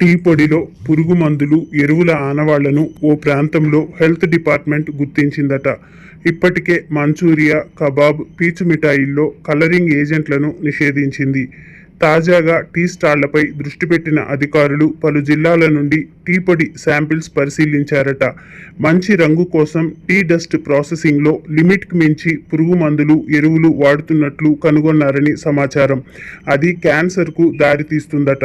Tea పొడిలో పురుగు మందులు ఎరువుల ఆనవాళ్ళను ఓ ప్రాంతంలో హెల్త్ డిపార్ట్మెంట్ గుర్తించిందట. ఇప్పటికే మంచూరియా కబాబ్ పీచు మిఠాయిల్లో కలరింగ్ ఏజెంట్లను నిషేధించింది. తాజాగా టీ స్టాళ్ళపై దృష్టి పెట్టిన అధికారులు పలు జిల్లాల నుండి టీ పొడి శాంపిల్స్ పరిశీలించారట. మంచి రంగు కోసం టీ డస్ట్ ప్రాసెసింగ్లో లిమిట్కి మించి పురుగు మందులు ఎరువులు వాడుతున్నట్లు కనుగొన్నారని సమాచారం. అది క్యాన్సర్కు దారితీస్తుందట.